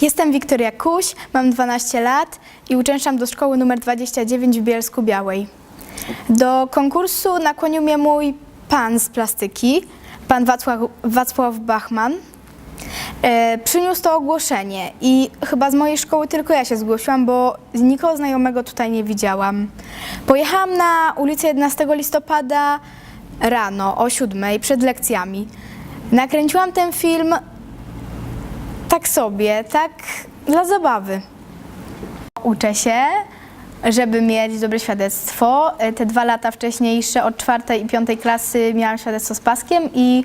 Jestem Wiktoria Kuś, mam 12 lat i uczęszczam do szkoły nr 29 w Bielsku Białej. Do konkursu nakłonił mnie mój pan z plastyki, pan Wacław, Wacław Bachman. E, przyniósł to ogłoszenie i chyba z mojej szkoły tylko ja się zgłosiłam, bo nikogo znajomego tutaj nie widziałam. Pojechałam na ulicę 11 listopada rano o 7 przed lekcjami. Nakręciłam ten film tak sobie, tak dla zabawy. Uczę się, żeby mieć dobre świadectwo. E, Te dwa lata wcześniejsze, od czwartej i piątej klasy miałam świadectwo z paskiem i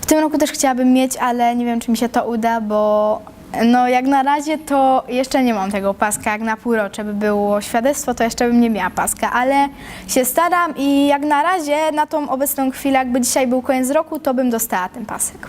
w tym roku też chciałabym mieć, ale nie wiem, czy mi się to uda, bo no jak na razie to jeszcze nie mam tego paska. Jak na półrocze by było świadectwo, to jeszcze bym nie miała paska, ale się staram i jak na razie na tą obecną chwilę, jakby dzisiaj był koniec roku, to bym dostała ten pasek.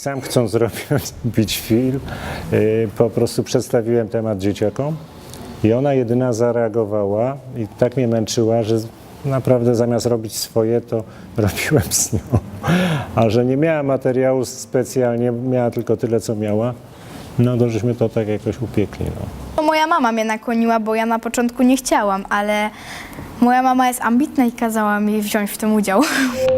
Sam chcąc zrobić film, y, po prostu przedstawiłem temat dzieciakom i ona jedyna zareagowała i tak mnie męczyła, że naprawdę zamiast robić swoje, to robiłem z nią. A że nie miała materiału specjalnie, miała tylko tyle, co miała, no to żeśmy to tak jakoś upiekli. No. Moja mama mnie nakłoniła, bo ja na początku nie chciałam, ale moja mama jest ambitna i kazała mi wziąć w tym udział.